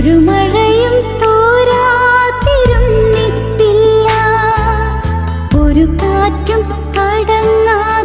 ഒരു മഴയും തോരാതിരുന്നിട്ടില്ല ഒരു കാറ്റും അടങ്ങാതിരുന്നിട്ടില്ല